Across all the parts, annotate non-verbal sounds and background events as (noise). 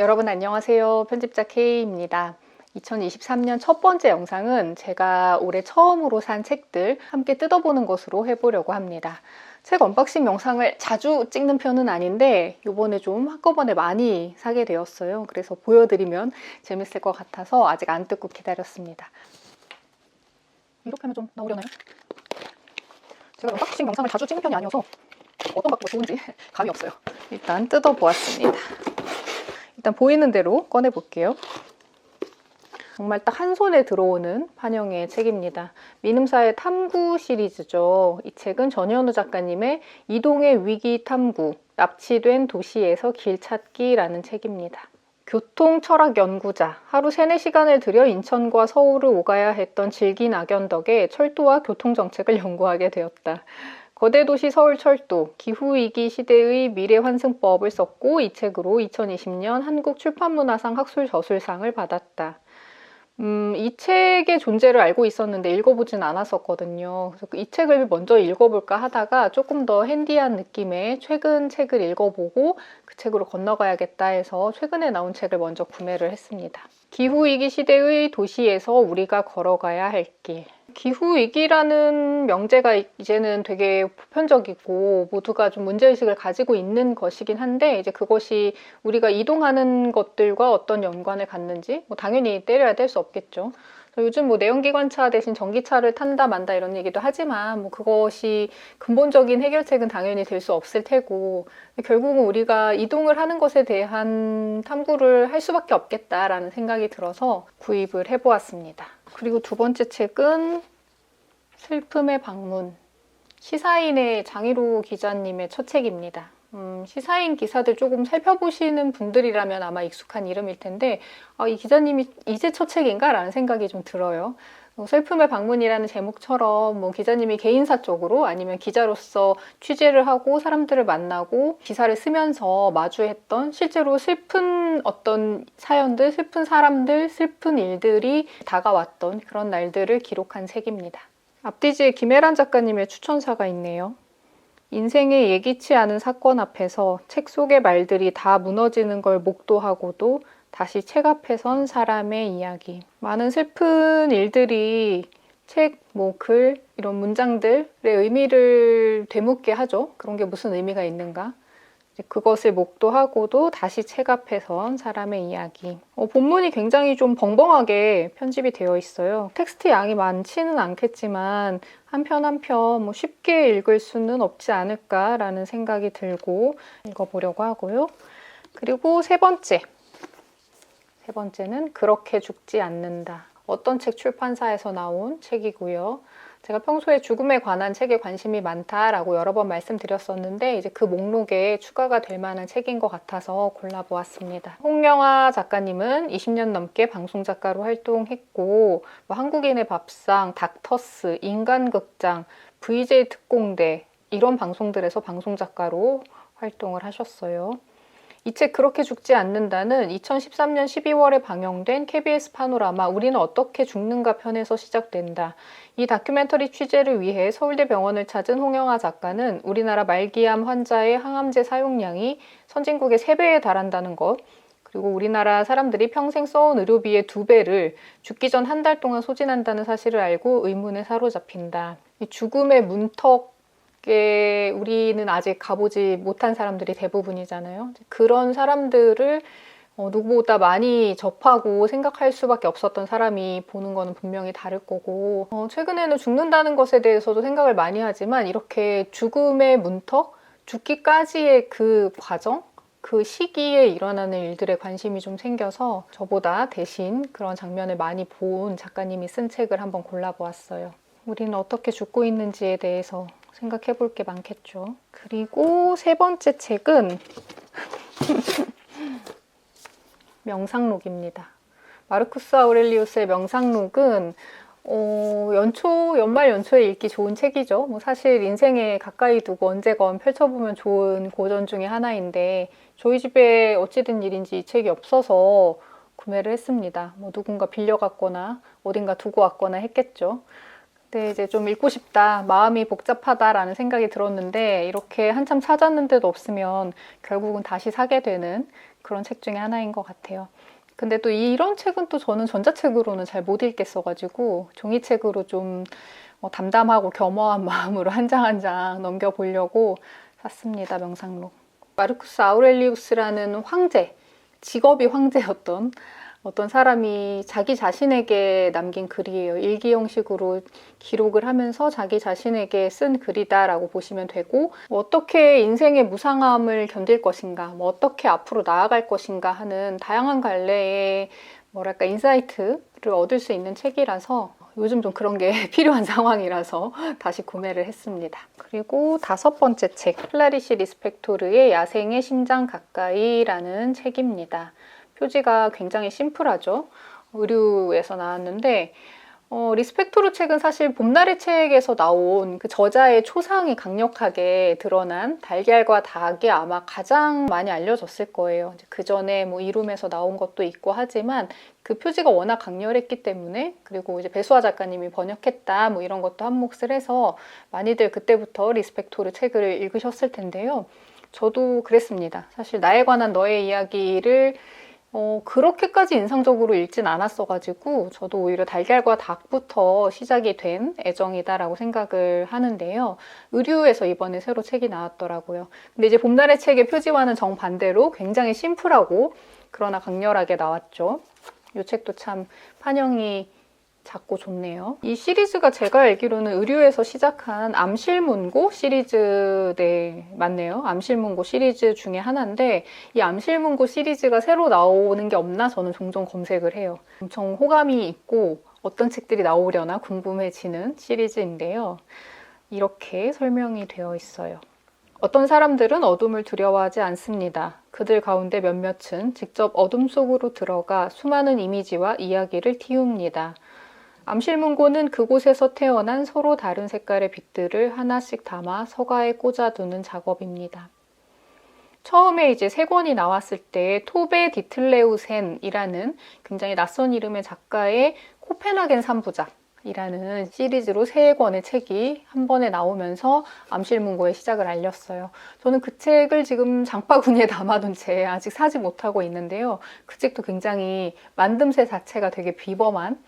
여러분 안녕하세요. 편집자 K입니다. 2023년 첫 번째 영상은 제가 올해 처음으로 산 책들 함께 뜯어보는 것으로 해보려고 합니다. 책 언박싱 영상을 자주 찍는 편은 아닌데 이번에 좀 한꺼번에 많이 사게 되었어요. 그래서 보여드리면 재밌을 것 같아서 아직 안 뜯고 기다렸습니다. 이렇게 하면 좀 나오려나요? 제가 언박싱 영상을 자주 찍는 편이 아니어서 어떤 각도가 좋은지 감이 없어요. 일단 뜯어보았습니다. 일단 보이는 대로 꺼내 볼게요. 정말 딱 한 손에 들어오는 판형의 책입니다. 미음사의 탐구 시리즈죠. 이 책은 전현우 작가님의 이동의 위기 탐구, 납치된 도시에서 길 찾기라는 책입니다. 교통 철학 연구자, 하루 3, 4시간을 들여 인천과 서울을 오가야 했던 질긴 악연 덕에 철도와 교통 정책을 연구하게 되었다. 거대 도시 서울 철도, 기후위기 시대의 미래 환승법을 썼고 이 책으로 2020년 한국 출판문화상 학술 저술상을 받았다. 음, 이 책의 존재를 알고 있었는데 읽어보진 않았었거든요. 그래서 이 책을 먼저 읽어볼까 하다가 조금 더 핸디한 느낌의 최근 책을 읽어보고 그 책으로 건너가야겠다 해서 최근에 나온 책을 먼저 구매를 했습니다. 기후위기 시대의 도시에서 우리가 걸어가야 할 길. 기후 위기라는 명제가 이제는 되게 보편적이고 모두가 좀 문제 의식을 가지고 있는 것이긴 한데 이제 그것이 우리가 이동하는 것들과 어떤 연관을 갖는지 뭐 당연히 때려야 될수 없겠죠. 요즘 뭐 내연기관차 대신 전기차를 탄다 만다 이런 얘기도 하지만 뭐 그것이 근본적인 해결책은 당연히 될 수 없을 테고 결국은 우리가 이동을 하는 것에 대한 탐구를 할 수밖에 없겠다라는 생각이 들어서 구입을 해보았습니다. 그리고 두 번째 책은 슬픔의 방문 시사인의 장희로 기자님의 첫 책입니다. 음, 시사인 기사들 조금 살펴보시는 분들이라면 아마 익숙한 이름일 텐데 아, 이 기자님이 이제 첫 책인가? 라는 생각이 좀 들어요. 어, 슬픔의 방문이라는 제목처럼 뭐 기자님이 개인사 쪽으로 아니면 기자로서 취재를 하고 사람들을 만나고 기사를 쓰면서 마주했던 실제로 슬픈 어떤 사연들, 슬픈 사람들, 슬픈 일들이 다가왔던 그런 날들을 기록한 책입니다. 앞뒤지에 김혜란 작가님의 추천사가 있네요. 인생의 예기치 않은 사건 앞에서 책 속의 말들이 다 무너지는 걸 목도하고도 다시 책 앞에 선 사람의 이야기. 많은 슬픈 일들이 책, 뭐, 글, 이런 문장들의 의미를 되묻게 하죠. 그런 게 무슨 의미가 있는가. 그것을 목도하고도 다시 책 앞에 선 사람의 이야기. 어, 본문이 굉장히 좀 벙벙하게 편집이 되어 있어요. 텍스트 양이 많지는 않겠지만 한편 한편 뭐 쉽게 읽을 수는 없지 않을까라는 생각이 들고 읽어보려고 하고요. 그리고 세 번째. 세 번째는 그렇게 죽지 않는다. 어떤 책 출판사에서 나온 책이고요. 제가 평소에 죽음에 관한 책에 관심이 많다라고 여러 번 말씀드렸었는데 이제 그 목록에 추가가 될 만한 책인 것 같아서 골라보았습니다. 홍영아 작가님은 20년 넘게 방송 작가로 활동했고 뭐 한국인의 밥상, 닥터스, 인간극장, VJ 특공대 이런 방송들에서 방송 작가로 활동을 하셨어요. 이 책 그렇게 죽지 않는다는 2013년 12월에 방영된 KBS 파노라마 우리는 어떻게 죽는가 편에서 시작된다. 이 다큐멘터리 취재를 위해 서울대 병원을 찾은 홍영아 작가는 우리나라 말기암 환자의 항암제 사용량이 선진국의 3배에 달한다는 것, 그리고 우리나라 사람들이 평생 써온 의료비의 두 배를 죽기 전 한 달 동안 소진한다는 사실을 알고 의문에 사로잡힌다. 죽음의 문턱 게 우리는 아직 가보지 못한 사람들이 대부분이잖아요. 그런 사람들을 어, 누구보다 많이 접하고 생각할 수밖에 없었던 사람이 보는 거는 분명히 다를 거고 어, 최근에는 죽는다는 것에 대해서도 생각을 많이 하지만 이렇게 죽음의 문턱, 죽기까지의 그 과정, 그 시기에 일어나는 일들에 관심이 좀 생겨서 저보다 대신 그런 장면을 많이 본 작가님이 쓴 책을 한번 골라보았어요. 우리는 어떻게 죽고 있는지에 대해서 생각해 볼 게 많겠죠. 그리고 세 번째 책은 (laughs) 명상록입니다. 마르쿠스 아우렐리우스의 명상록은 어, 연초, 연말 연초에 읽기 좋은 책이죠. 뭐 사실 인생에 가까이 두고 언제건 펼쳐보면 좋은 고전 중의 하나인데 저희 집에 어찌된 일인지 이 책이 없어서 구매를 했습니다. 뭐 누군가 빌려갔거나 어딘가 두고 왔거나 했겠죠. 네, 이제 좀 읽고 싶다, 마음이 복잡하다라는 생각이 들었는데 이렇게 한참 찾았는데도 없으면 결국은 다시 사게 되는 그런 책 중에 하나인 것 같아요. 근데 또 이런 책은 또 저는 전자책으로는 잘 못 읽겠어가지고 종이책으로 좀 어, 담담하고 겸허한 (laughs) 마음으로 한 장 한 장 넘겨보려고 샀습니다. 명상록. 마르쿠스 아우렐리우스라는 황제, 직업이 황제였던 어떤 사람이 자기 자신에게 남긴 글이에요. 일기 형식으로 기록을 하면서 자기 자신에게 쓴 글이다라고 보시면 되고 뭐 어떻게 인생의 무상함을 견딜 것인가, 뭐 어떻게 앞으로 나아갈 것인가 하는 다양한 갈래의 뭐랄까 인사이트를 얻을 수 있는 책이라서 요즘 좀 그런 게 (laughs) 필요한 상황이라서 다시 구매를 했습니다. 그리고 다섯 번째 책, 클라리시 리스펙토르의 야생의 심장 가까이라는 책입니다. 표지가 굉장히 심플하죠. 의류에서 나왔는데 어, 리스펙토르 책은 사실 봄날의 책에서 나온 그 저자의 초상이 강력하게 드러난 달걀과 닭이 아마 가장 많이 알려졌을 거예요. 그 전에 뭐 이룸에서 나온 것도 있고 하지만 그 표지가 워낙 강렬했기 때문에 그리고 이제 배수아 작가님이 번역했다 뭐 이런 것도 한몫을 해서 많이들 그때부터 리스펙토르 책을 읽으셨을 텐데요. 저도 그랬습니다. 사실 나에 관한 너의 이야기를 어, 그렇게까지 인상적으로 읽진 않았어가지고 저도 오히려 달걀과 닭부터 시작이 된 애정이다라고 생각을 하는데요. 의류에서 이번에 새로 책이 나왔더라고요. 근데 이제 봄날의 책의 표지와는 정반대로 굉장히 심플하고 그러나 강렬하게 나왔죠. 이 책도 참 판형이 작고 좋네요. 이 시리즈가 제가 알기로는 의류에서 시작한 암실문고 시리즈 네 맞네요. 암실문고 시리즈 중에 하나인데 이 암실문고 시리즈가 새로 나오는 게 없나 저는 종종 검색을 해요. 엄청 호감이 있고 어떤 책들이 나오려나 궁금해지는 시리즈인데요. 이렇게 설명이 되어 있어요. 어떤 사람들은 어둠을 두려워하지 않습니다. 그들 가운데 몇몇은 직접 어둠 속으로 들어가 수많은 이미지와 이야기를 틔웁니다. 암실문고는 그곳에서 태어난 서로 다른 색깔의 빛들을 하나씩 담아 서가에 꽂아두는 작업입니다. 처음에 이제 세 권이 나왔을 때 토베 디틀레우센이라는 굉장히 낯선 이름의 작가의 코펜하겐 3부작 이라는 시리즈로 세 권의 책이 한 번에 나오면서 암실문고의 시작을 알렸어요. 저는 그 책을 지금 장바구니에 (laughs) 담아둔 채 아직 사지 못하고 있는데요. 그 책도 굉장히 만듦새 자체가 되게 비범한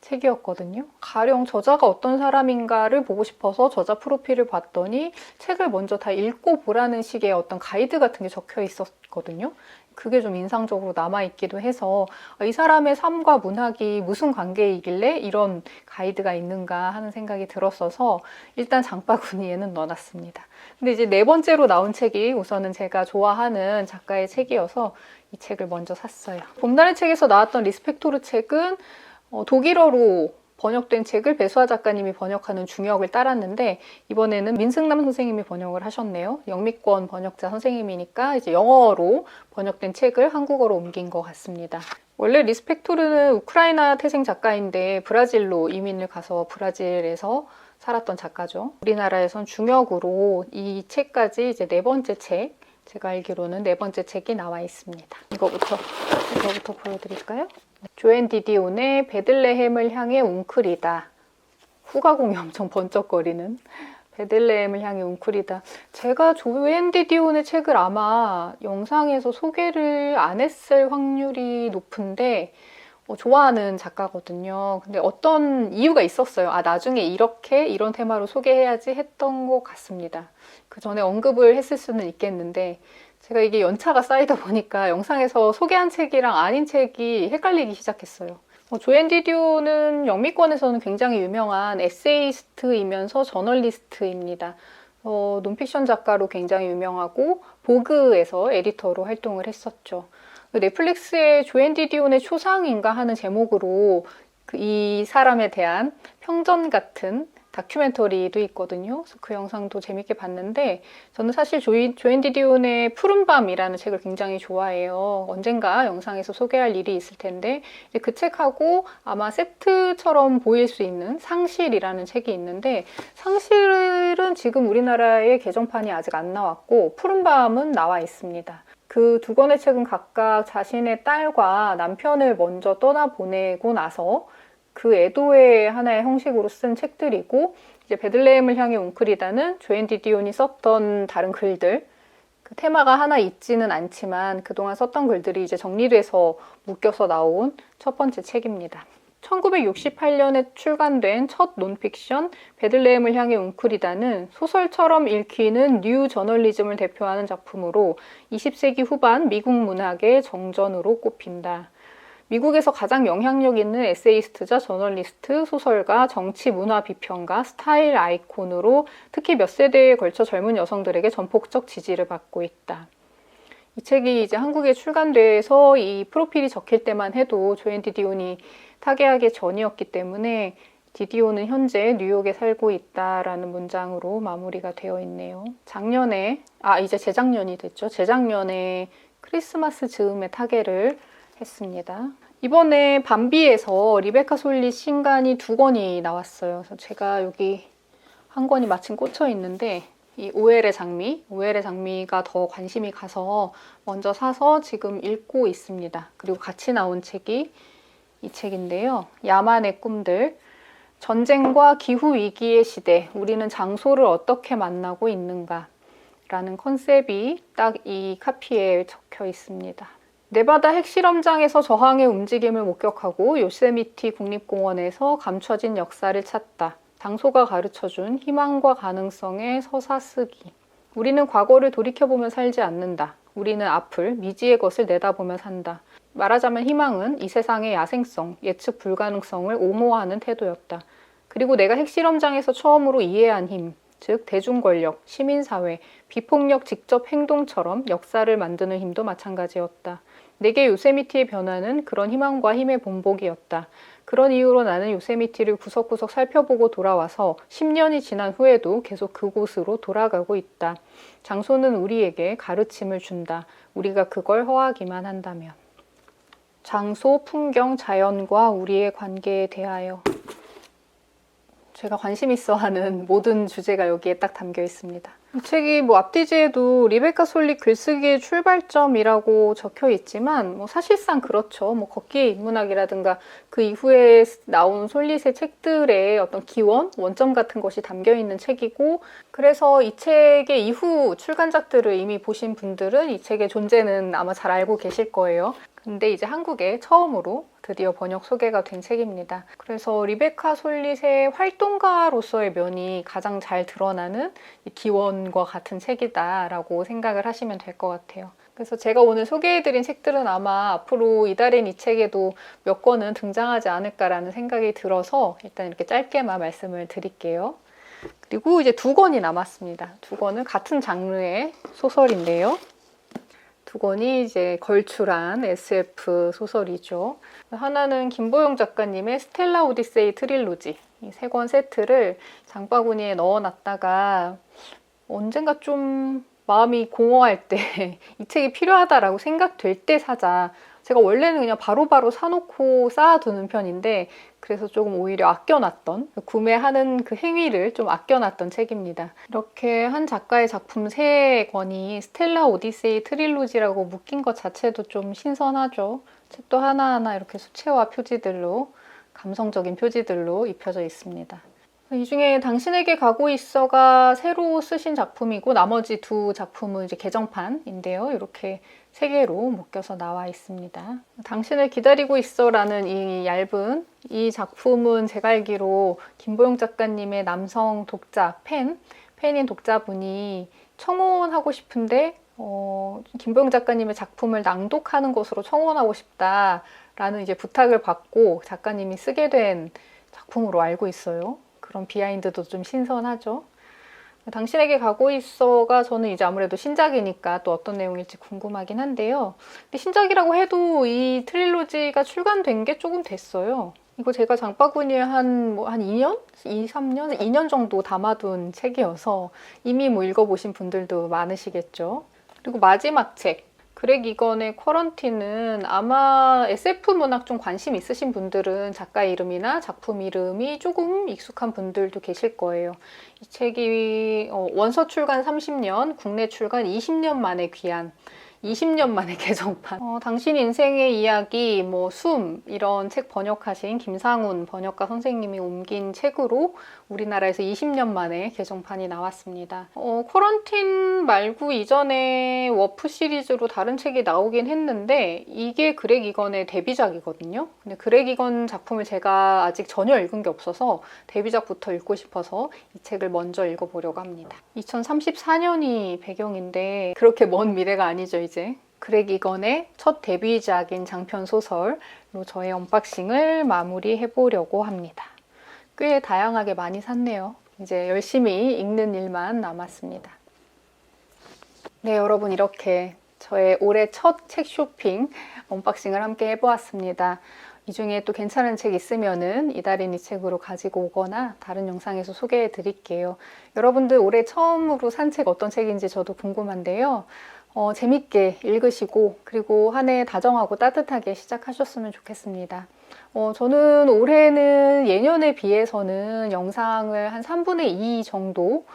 책이었거든요. 가령 저자가 어떤 사람인가를 보고 싶어서 저자 프로필을 봤더니 책을 먼저 다 읽고 보라는 식의 어떤 가이드 같은 게 적혀 있었거든요. 그게 좀 인상적으로 남아있기도 해서 이 사람의 삶과 문학이 무슨 관계이길래 이런 가이드가 있는가 하는 생각이 들었어서 일단 장바구니에는 넣어놨습니다. 근데 이제 네 번째로 나온 책이 우선은 제가 좋아하는 작가의 책이어서 이 책을 먼저 샀어요. 봄날의 책에서 나왔던 리스펙토르 책은 어, 독일어로 번역된 책을 배수아 작가님이 번역하는 중역을 따랐는데 이번에는 민승남 선생님이 번역을 하셨네요. 영미권 번역자 선생님이니까 이제 영어로 번역된 책을 한국어로 옮긴 것 같습니다. 원래 리스펙토르는 우크라이나 태생 작가인데 브라질로 이민을 가서 브라질에서 살았던 작가죠. 우리나라에선 중역으로 이 책까지 이제 네 번째 책, 제가 알기로는 네 번째 책이 나와 있습니다. 이거부터 이거부터 보여드릴까요? 조앤 디디온의 베들레헴을 향해 웅크리다. 후가공이 엄청 번쩍거리는 베들레헴을 향해 웅크리다. 제가 조앤 디디온의 책을 아마 영상에서 소개를 안 했을 확률이 높은데 어, 좋아하는 작가거든요. 근데 어떤 이유가 있었어요. 아, 나중에 이렇게 이런 테마로 소개해야지 했던 것 같습니다. 그 전에 언급을 했을 수는 있겠는데 제가 이게 연차가 쌓이다 보니까 영상에서 소개한 책이랑 아닌 책이 헷갈리기 시작했어요. 어, 조앤 디디오는 영미권에서는 굉장히 유명한 에세이스트이면서 저널리스트입니다. 어, 논픽션 작가로 굉장히 유명하고 보그에서 에디터로 활동을 했었죠. 그 넷플릭스의 조앤 디디온의 초상인가 하는 제목으로 그이 사람에 대한 평전 같은 다큐멘터리도 있거든요. 그래서 그 영상도 재밌게 봤는데 저는 사실 조인, 조앤 디디온의 푸른밤이라는 책을 굉장히 좋아해요. 언젠가 영상에서 소개할 일이 있을 텐데 그 책하고 아마 세트처럼 보일 수 있는 상실이라는 책이 있는데 상실은 지금 우리나라에 개정판이 아직 안 나왔고 푸른밤은 나와 있습니다. 그 두 권의 책은 각각 자신의 딸과 남편을 먼저 떠나보내고 나서 그 애도의 하나의 형식으로 쓴 책들이고 이제 베들레헴을 향해 웅크리다는 조앤 디 디온이 썼던 다른 글들 그 테마가 하나 있지는 않지만 그동안 썼던 글들이 이제 정리돼서 묶여서 나온 첫 번째 책입니다. 1968년에 출간된 첫 논픽션 베들레헴을 향해 웅크리다는 소설처럼 읽히는 뉴 저널리즘을 대표하는 작품으로 20세기 후반 미국 문학의 정전으로 꼽힌다. 미국에서 가장 영향력 있는 에세이스트자, 저널리스트, 소설가, 정치 문화 비평가, 스타일 아이콘으로 특히 몇 세대에 걸쳐 젊은 여성들에게 전폭적 지지를 받고 있다. 이 책이 이제 한국에 출간돼서 이 프로필이 적힐 때만 해도 조앤 디디온이 타계하기 전이었기 때문에 디디오는 현재 뉴욕에 살고 있다라는 문장으로 마무리가 되어 있네요. 작년에, 아, 이제 재작년이 됐죠. 재작년에 크리스마스 즈음에 타계를 했습니다. 이번에 밤비에서 리베카 솔리 신간이 두 권이 나왔어요. 그래서 제가 여기 한 권이 마침 꽂혀 있는데 이 오엘의 장미, 오엘의 장미가 더 관심이 가서 먼저 사서 지금 읽고 있습니다. 그리고 같이 나온 책이 이 책인데요. 야만의 꿈들. 전쟁과 기후 위기의 시대, 우리는 장소를 어떻게 만나고 있는가? 라는 컨셉이 딱 이 카피에 적혀 있습니다. 네바다 핵실험장에서 저항의 움직임을 목격하고 요세미티 국립공원에서 감춰진 역사를 찾다. 장소가 가르쳐준 희망과 가능성의 서사 쓰기. 우리는 과거를 돌이켜보며 살지 않는다. 우리는 앞을 미지의 것을 내다보며 산다. 말하자면 희망은 이 세상의 야생성, 예측 불가능성을 옹호하는 태도였다. 그리고 내가 핵실험장에서 처음으로 이해한 힘, 즉 대중권력, 시민사회, 비폭력 직접 행동처럼 역사를 만드는 힘도 마찬가지였다. 내게 요세미티의 변화는 그런 희망과 힘의 본복이었다. 그런 이유로 나는 요세미티를 구석구석 살펴보고 돌아와서 10년이 지난 후에도 계속 그곳으로 돌아가고 있다. 장소는 우리에게 가르침을 준다. 우리가 그걸 허하기만 한다면. 장소, 풍경, 자연과 우리의 관계에 대하여 제가 관심 있어 하는 (laughs) 모든 주제가 여기에 딱 담겨 있습니다. 이 책이 뭐 앞뒤지에도 리베카 솔리 글쓰기의 출발점이라고 적혀 있지만 뭐 사실상 그렇죠. 뭐 걷기의 인문학이라든가 그 이후에 나온 솔릿의 책들의 어떤 기원, 원점 같은 것이 담겨 있는 책이고 그래서 이 책의 이후 출간작들을 이미 보신 분들은 이 책의 존재는 아마 잘 알고 계실 거예요. 근데 이제 한국에 처음으로 드디어 번역 소개가 된 책입니다. 그래서 리베카 솔릿의 활동가로서의 면이 가장 잘 드러나는 기원과 같은 책이다라고 생각을 하시면 될 것 같아요. 그래서 제가 오늘 소개해드린 책들은 아마 앞으로 이달엔 이 책에도 몇 권은 등장하지 않을까라는 생각이 들어서 일단 이렇게 짧게만 말씀을 드릴게요. 그리고 이제 두 권이 남았습니다. 두 권은 같은 장르의 소설인데요. 두 권이 이제 걸출한 SF 소설이죠. 하나는 김보영 작가님의 스텔라 오디세이 트릴로지 이 세 권 세트를 장바구니에 넣어놨다가 언젠가 좀 마음이 공허할 때 (laughs) 이 책이 필요하다라고 생각될 때 사자. 제가 원래는 그냥 바로 바로 사놓고 쌓아두는 편인데 그래서 조금 오히려 아껴놨던 구매하는 그 행위를 좀 아껴놨던 책입니다. 이렇게 한 작가의 작품 세 권이 스텔라 오디세이 트릴로지라고 묶인 것 자체도 좀 신선하죠. 책도 하나하나 이렇게 수채화 표지들로 감성적인 표지들로 입혀져 있습니다. 이 중에 당신에게 가고 있어가 새로 쓰신 작품이고 나머지 두 작품은 이제 개정판인데요. 이렇게 세 개로 묶여서 나와 있습니다. 당신을 기다리고 있어라는 이 얇은 이 작품은 제가 알기로 김보영 작가님의 남성 독자 팬 팬인 독자분이 청혼하고 싶은데 어, 김보영 작가님의 작품을 낭독하는 것으로 청혼하고 싶다라는 이제 부탁을 받고 작가님이 쓰게 된 작품으로 알고 있어요. 그런 비하인드도 좀 신선하죠. 당신에게 가고 있어가 저는 이제 아무래도 신작이니까 또 어떤 내용일지 궁금하긴 한데요. 근데 신작이라고 해도 이 트릴로지가 출간된 게 조금 됐어요. 이거 제가 장바구니에 한, 뭐, 한 2년? 2, 3년? 2년 정도 담아둔 책이어서 이미 뭐 읽어보신 분들도 많으시겠죠. 그리고 마지막 책. 그렉 이건의 쿼런틴은 아마 SF 문학 좀 관심 있으신 분들은 작가 이름이나 작품 이름이 조금 익숙한 분들도 계실 거예요. 이 책이 어, 원서 출간 30년, 국내 출간 20년 만에 귀한 20년 만에 (laughs) 개정판. 어, 당신 인생의 이야기, 뭐, 숨, 이런 책 번역하신 김상훈 번역가 선생님이 옮긴 책으로 우리나라에서 20년 만에 개정판이 나왔습니다. 어, 코런틴 말고 이전에 워프 시리즈로 다른 책이 나오긴 했는데, 이게 그렉 이건의 데뷔작이거든요. 근데 그렉 이건 작품을 제가 아직 전혀 읽은 게 없어서 데뷔작부터 읽고 싶어서 이 책을 먼저 읽어보려고 합니다. 2034년이 배경인데, 그렇게 먼 미래가 아니죠, 이제. 그렉 이건의 첫 데뷔작인 장편 소설로 저의 언박싱을 마무리해 보려고 합니다. 꽤 다양하게 많이 샀네요. 이제 열심히 읽는 일만 남았습니다. 네, 여러분 이렇게 저의 올해 첫 책 쇼핑 언박싱을 함께 해보았습니다. 이 중에 또 괜찮은 책 있으면은 이달인 이 책으로 가지고 오거나 다른 영상에서 소개해 드릴게요. 여러분들 올해 처음으로 산 책 어떤 책인지 저도 궁금한데요. 어, 재밌게 읽으시고 그리고 한 해 다정하고 따뜻하게 시작하셨으면 좋겠습니다. 어, 저는 올해는 예년에 비해서는 영상을 한 3분의 2 정도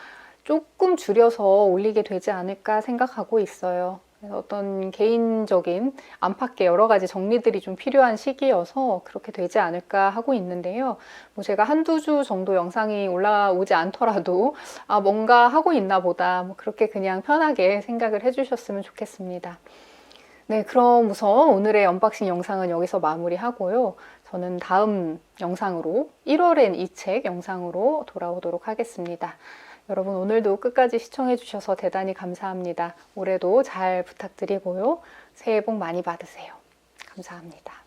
조금 줄여서 올리게 되지 않을까 생각하고 있어요. 그래서 어떤 개인적인 안팎의 여러 가지 정리들이 좀 필요한 시기여서 그렇게 되지 않을까 하고 있는데요. 뭐 제가 한두 주 정도 영상이 올라오지 않더라도 아, 뭔가 하고 있나 보다. 뭐 그렇게 그냥 편하게 생각을 해주셨으면 좋겠습니다. 네, 그럼 우선 오늘의 언박싱 영상은 여기서 마무리하고요. 저는 다음 영상으로 1월엔 이 책 영상으로 돌아오도록 하겠습니다. 여러분 오늘도 끝까지 시청해 주셔서 대단히 감사합니다. 올해도 잘 부탁드리고요. 새해 복 많이 받으세요. 감사합니다.